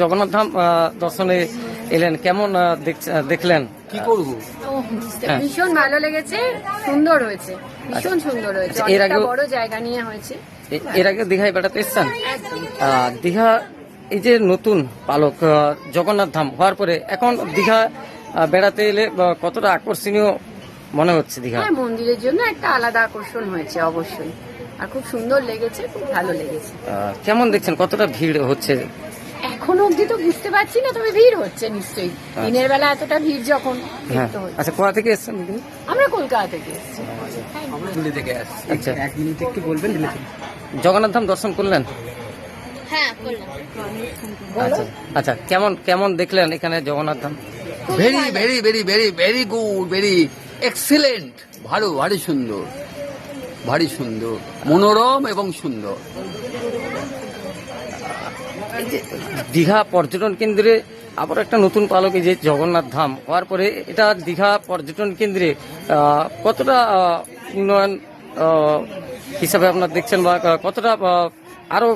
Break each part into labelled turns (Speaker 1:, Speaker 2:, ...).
Speaker 1: জগন্নাথ ধাম দর্শনে এলেন। কেমন দেখলেন?
Speaker 2: কি করব?
Speaker 1: হ্যাঁ।
Speaker 3: ভীষণ ভালো লেগেছে। সুন্দর হয়েছে। ভীষণ সুন্দর হয়েছে।
Speaker 1: আচ্ছা, এর আগে
Speaker 3: বড় জায়গা নিয়ে হয়েছে।
Speaker 1: এর আগে দীঘায় বেড়াতে এসছেন? দীঘা এই যে নতুন পালক জগন্নাথ ধাম হওয়ার পরে এখন দীঘা বেড়াতে এলে কতটা আকর্ষণীয় মনে হচ্ছে দীঘা?
Speaker 3: হ্যাঁ মন্দিরের জন্য একটা আলাদা আকর্ষণ হয়েছে অবশ্যই। আর খুব সুন্দর লেগেছে খুব ভালো লেগেছে।
Speaker 1: কেমন দেখছেন? কতটা ভিড় হচ্ছে
Speaker 3: এখনও অবধি তো বুঝতে পারছি না তবে ভিড় হচ্ছে নিশ্চয়ই। দিনের বেলা এতটা ভিড় যখন
Speaker 1: হ্যাঁ। আচ্ছা কোথা থেকে এসছেন
Speaker 3: আমরা কলকাতা থেকে এসেছি।
Speaker 2: আমরা দিল্লি থেকে আসছি
Speaker 1: আচ্ছা।
Speaker 2: এক মিনিট একটু বলবেন দিল্লি থেকে
Speaker 1: জগন্নাথ ধাম দর্শন করলেন?
Speaker 4: হ্যাঁ
Speaker 1: আচ্ছা। আচ্ছা কেমন কেমন দেখলেন এখানে Jagannath Dham?
Speaker 2: Very very very very very good very excellent ভালো ভারী সুন্দর। ভারী সুন্দর। মনোরম এবং সুন্দর।
Speaker 1: দীঘা পর্যটন কেন্দ্রে আবার একটা নতুন পালক যে জগন্নাথ ধাম। হওয়ার পরে এটা দীঘা পর্যটন কেন্দ্রে কতটা উন্নয়ন হিসাবে আপনার দেখছেন বা কতটা আহ, আরও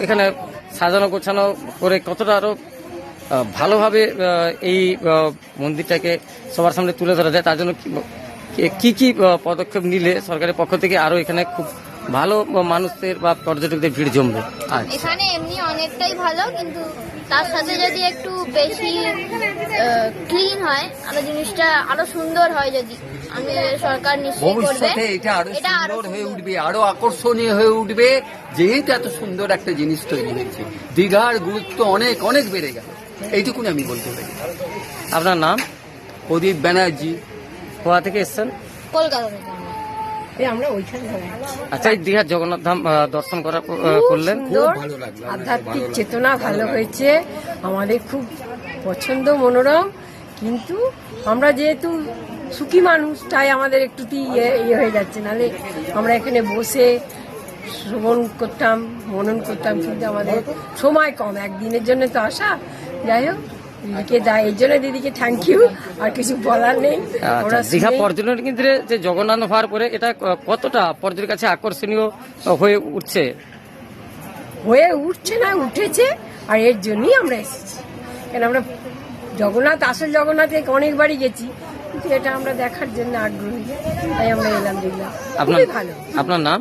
Speaker 1: এখানে সাজানো গোছানো করে কতটা আরও ভালোভাবে এই মন্দিরটাকে সবার সামনে তুলে ধরা যায় তার জন্য কি- কি পদক্ষেপ নিলে সরকারের পক্ষ থেকে আরও এখানে খুব ভালো মানুষদের বা পর্যটকদের ভিড় জমবে। আচ্ছা
Speaker 4: এখানে এমনি অনেকটাই ভালো কিন্তু তার সাথে যদি একটু বেশি ক্লিন হয় আরও জিনিসটা আরও সুন্দর হয় যদি আমি সরকার নিশ্চয়ই করবে।
Speaker 2: ভবিষ্যতে এটা আরও
Speaker 4: এটা আরও
Speaker 2: সুন্দর হয়ে উঠবে আরও আকর্ষণীয় হয়ে উঠবে যেহেতু এত সুন্দর একটা জিনিস তৈরি হয়েছে। দীঘার গুরুত্ব অনেক অনেক বেড়ে গেল। এইটুকুনি আমি বলতে পারি।
Speaker 1: আপনার নাম?
Speaker 2: প্রদীপ ব্যানার্জি।
Speaker 1: কোথা থেকে এসছেন?
Speaker 4: কলকাতা থেকে। আমরা।
Speaker 1: আচ্ছা এই দীঘার জগন্নাথ ধাম দর্শন করা করলেন?
Speaker 5: আধ্যাত্মিক চেতনা ভালো হয়েছে। আমাদের খুব পছন্দ মনোরম। কিন্তু আমরা যেহেতু সুখী মানুষ তাই আমাদের একটু ইয়ে ইয়ে হয়ে যাচ্ছে। নাহলে আমরা এখানে বসে শ্রবণ করতাম মনন করতাম কিন্তু আমাদের সময় কম। একদিনের জন্য তো আসা। যাই হোক দিদিকে দায় এই জন্য দিদিকে থ্যাংক ইউ আর কিছু বলার নেই।
Speaker 1: আচ্ছা দীঘা পর্যটন কেন্দ্রে যে জগন্নাথ হওয়ার পরে এটা কতটা পর্যটকের কাছে আকর্ষণীয় হয়ে উঠছে?
Speaker 5: হয়ে উঠছে না উঠেছে আর এর জন্যই আমরা এসেছি। কেন আমরা জগন্নাথ আসল জগন্নাথে অনেকবারই গেছি কিন্তু এটা আমরা দেখার জন্য আগ্রহী তাই আমরা এলাম দেখলাম খুবই ভালো।
Speaker 1: আপনার নাম?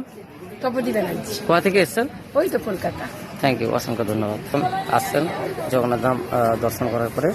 Speaker 5: তপতি ব্যানার্জি।
Speaker 1: কোথা থেকে এসছেন?
Speaker 5: ওই তো কলকাতা।
Speaker 1: থ্যাংক ইউ অসংখ্য ধন্যবাদ। আসছেন জগন্নাথ ধাম দর্শন করার পরে।